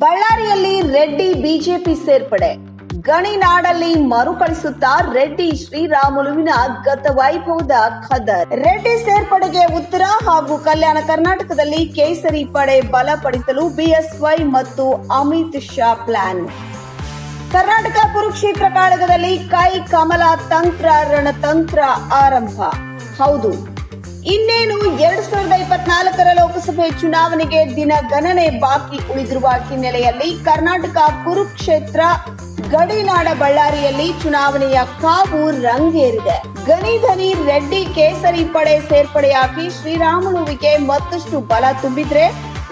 ಬಳ್ಳಾರಿಯಲ್ಲಿ ರೆಡ್ಡಿ ಬಿಜೆಪಿ ಸೇರ್ಪಡೆ. ಗಣಿನಾಡಲ್ಲಿ ಮರುಕಳಿಸುತ್ತಾ ರೆಡ್ಡಿ ಶ್ರೀರಾಮುಲುವಿನ ಗತ ವೈಭವದ ಖದರ್. ರೆಡ್ಡಿ ಸೇರ್ಪಡೆಗೆ ಉತ್ತರ ಹಾಗೂ ಕಲ್ಯಾಣ ಕರ್ನಾಟಕದಲ್ಲಿ ಕೇಸರಿ ಪಡೆ ಬಲಪಡಿಸಲು ಬಿಎಸ್ವೈ ಮತ್ತು ಅಮಿತ್ ಶಾ ಪ್ಲಾನ್. ಕರ್ನಾಟಕ ಕುರುಕ್ಷೇತ್ರ ಕಾಳಗದಲ್ಲಿ ಕೈ ಕಮಲ ತಂತ್ರ, ರಣತಂತ್ರ ಆರಂಭ. ಹೌದು ಇನ್ನೇನು ಎರಡ್ ಸಾವಿರದ ಇಪ್ಪತ್ನಾಲ್ಕರ ಲೋಕಸಭೆ ಚುನಾವಣೆಗೆ ದಿನ ಗಣನೆ ಬಾಕಿ ಉಳಿದಿರುವ ಹಿನ್ನೆಲೆಯಲ್ಲಿ ಕರ್ನಾಟಕ ಕುರುಕ್ಷೇತ್ರ ಗಡಿನಾಡ ಬಳ್ಳಾರಿಯಲ್ಲಿ ಚುನಾವಣೆಯ ಕಾವು ರಂಗೇರಿದೆ. ಗಣಿಧನಿ ರೆಡ್ಡಿ ಕೇಸರಿ ಪಡೆ ಸೇರ್ಪಡೆಯಾಗಿ ಶ್ರೀರಾಮುಲುವಿಗೆ ಮತ್ತಷ್ಟು ಬಲ ತುಂಬಿದ್ರೆ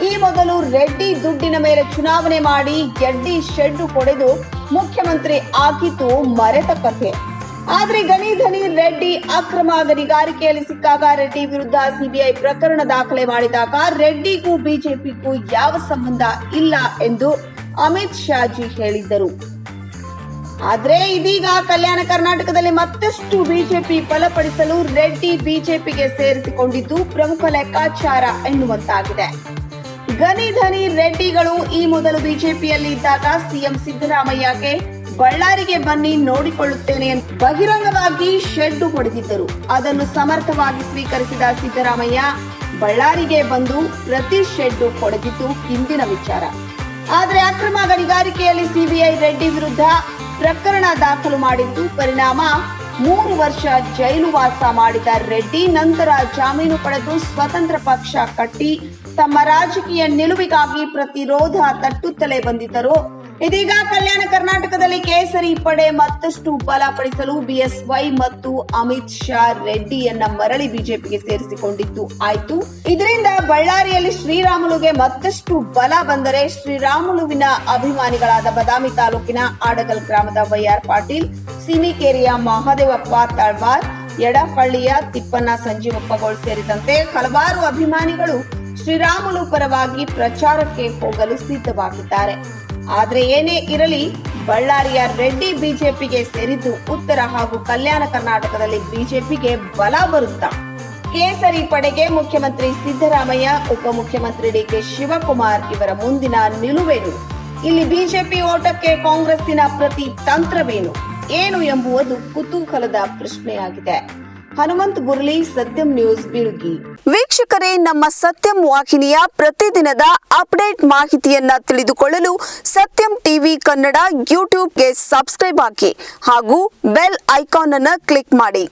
ಈ ಮೊದಲು ರೆಡ್ಡಿ ದುಡ್ಡಿನ ಮೇಲೆ ಚುನಾವಣೆ ಮಾಡಿ ಗೆಡ್ಡಿ ಶೆಡ್ಡು ಕೊಡೆದು ಮುಖ್ಯಮಂತ್ರಿ ಆಗಿತ್ತು ಮರೆತ ಕಥೆ. ಆದ್ರೆ ಗಣಿಧನಿ ರೆಡ್ಡಿ ಅಕ್ರಮ ಗಣಿಗಾರಿಕೆಯಲ್ಲಿ ಸಿಕ್ಕಾಗ ರೆಡ್ಡಿ ವಿರುದ್ಧ ಸಿಬಿಐ ಪ್ರಕರಣ ದಾಖಲೆ ಮಾಡಿದಾಗ ರೆಡ್ಡಿಗೂ ಬಿಜೆಪಿಗೂ ಯಾವ ಸಂಬಂಧ ಇಲ್ಲ ಎಂದು ಅಮಿತ್ ಶಾಜಿ ಹೇಳಿದ್ದರು. ಆದರೆ ಇದೀಗ ಕಲ್ಯಾಣ ಕರ್ನಾಟಕದಲ್ಲಿ ಮತ್ತಷ್ಟು ಬಿಜೆಪಿ ಬಲಪಡಿಸಲು ರೆಡ್ಡಿ ಬಿಜೆಪಿಗೆ ಸೇರಿಸಿಕೊಂಡಿದ್ದು ಪ್ರಮುಖ ಲೆಕ್ಕಾಚಾರ ಎನ್ನುವಂತಾಗಿದೆ. ಗನಿ ಧನಿ ರೆಡ್ಡಿಗಳು ಈ ಮೊದಲು ಬಿಜೆಪಿಯಲ್ಲಿ ಇದ್ದಾಗ ಸಿಎಂ ಸಿದ್ದರಾಮಯ್ಯಗೆ ಬಳ್ಳಾರಿಗೆ ಬನ್ನಿ ನೋಡಿಕೊಳ್ಳುತ್ತೇನೆ ಎಂದು ಬಹಿರಂಗವಾಗಿ ಶೆಡ್ ಹೊಡೆದಿದ್ದರು. ಅದನ್ನು ಸಮರ್ಥವಾಗಿ ಸ್ವೀಕರಿಸಿದ ಸಿದ್ದರಾಮಯ್ಯ, ಬಳ್ಳಾರಿಗೆ ಬಂದು ಪ್ರತಿ ಶೆಡ್ ಹೊಡೆದಿದ್ದು ಇಂದಿನ ವಿಚಾರ. ಆದರೆ ಅಕ್ರಮ ಗಣಿಗಾರಿಕೆಯಲ್ಲಿ ಸಿಬಿಐ ರೆಡ್ಡಿ ವಿರುದ್ಧ ಪ್ರಕರಣ ದಾಖಲು ಮಾಡಿದ್ದು ಪರಿಣಾಮ ಮೂರು ವರ್ಷ ಜೈಲು ವಾಸ ಮಾಡಿದ ರೆಡ್ಡಿ ನಂತರ ಜಾಮೀನು ಪಡೆದು ಸ್ವತಂತ್ರ ಪಕ್ಷ ಕಟ್ಟಿ ತಮ್ಮ ರಾಜಕೀಯ ನಿಲುವಿಗಾಗಿ ಪ್ರತಿರೋಧ ತಟ್ಟುತ್ತಲೇ ಬಂದಿದ್ದರು. ಇದೀಗ ಕಲ್ಯಾಣ ಕರ್ನಾಟಕದಲ್ಲಿ ಕೇಸರಿ ಪಡೆ ಮತ್ತಷ್ಟು ಬಲಪಡಿಸಲು ಬಿಎಸ್ವೈ ಮತ್ತು ಅಮಿತ್ ಶಾ ರೆಡ್ಡಿಯನ್ನ ಮರಳಿ ಬಿಜೆಪಿಗೆ ಸೇರಿಸಿಕೊಂಡಿದ್ದು ಆಯ್ತು. ಇದರಿಂದ ಬಳ್ಳಾರಿಯಲ್ಲಿ ಶ್ರೀರಾಮುಲುಗೆ ಮತ್ತಷ್ಟು ಬಲ ಬಂದರೆ ಶ್ರೀರಾಮುಲುವಿನ ಅಭಿಮಾನಿಗಳಾದ ಬದಾಮಿ ತಾಲೂಕಿನ ಆಡಗಲ್ ಗ್ರಾಮದ ವೈಆರ್ ಪಾಟೀಲ್ ಸಿಮಿಕೇರಿಯ ಮಹಾದೇವಪ್ಪ ತಳ್ವಾರ್ ಎಡಪಳ್ಳಿಯ ತಿಪ್ಪಣ್ಣ ಸಂಜೀವಪ್ಪಗೌಡ್ ಸೇರಿದಂತೆ ಹಲವಾರು ಅಭಿಮಾನಿಗಳು ಶ್ರೀರಾಮುಲು ಪರವಾಗಿ ಪ್ರಚಾರಕ್ಕೆ ಹೋಗಲು ಸಿದ್ಧವಾಗಿದ್ದಾರೆ. ಆದ್ರೆ ಏನೇ ಇರಲಿ, ಬಳ್ಳಾರಿಯ ರೆಡ್ಡಿ ಬಿಜೆಪಿಗೆ ಸೇರಿದ್ದು ಉತ್ತರ ಹಾಗೂ ಕಲ್ಯಾಣ ಕರ್ನಾಟಕದಲ್ಲಿ ಬಿಜೆಪಿಗೆ ಬಲ ಬರುತ್ತಾ. ಕೇಸರಿ ಪಡೆಗೆ ಮುಖ್ಯಮಂತ್ರಿ ಸಿದ್ದರಾಮಯ್ಯ, ಉಪಮುಖ್ಯಮಂತ್ರಿ ಡಿಕೆ ಶಿವಕುಮಾರ್ ಇವರ ಮುಂದಿನ ನಿಲುವೇನು? ಇಲ್ಲಿ ಬಿಜೆಪಿ ಓಟಕ್ಕೆ ಕಾಂಗ್ರೆಸ್ಸಿನ ಪ್ರತಿ ತಂತ್ರವೇನು? ಏನು ಎಂಬುವುದು ಕುತೂಹಲದ ಪ್ರಶ್ನೆಯಾಗಿದೆ. ಹನುಮಂತ್ ಬುರ್ಲಿ ಸತ್ಯಂ ನ್ಯೂಸ್, ಬಿರುಗಿ. ವೀಕ್ಷಕರೇ, ನಮ್ಮ ಸತ್ಯಂ ವಾಹಿನಿಯ ಪ್ರತಿದಿನದ ಅಪ್ಡೇಟ್ ಮಾಹಿತಿಯನ್ನ ತಿಳಿದುಕೊಳ್ಳಲು ಸತ್ಯಂ ಟಿವಿ ಕನ್ನಡ ಯೂಟ್ಯೂಬ್ಗೆ ಸಬ್ಸ್ಕ್ರೈಬ್ ಹಾಕಿ ಹಾಗೂ ಬೆಲ್ ಐಕಾನ್ ಅನ್ನು ಕ್ಲಿಕ್ ಮಾಡಿ.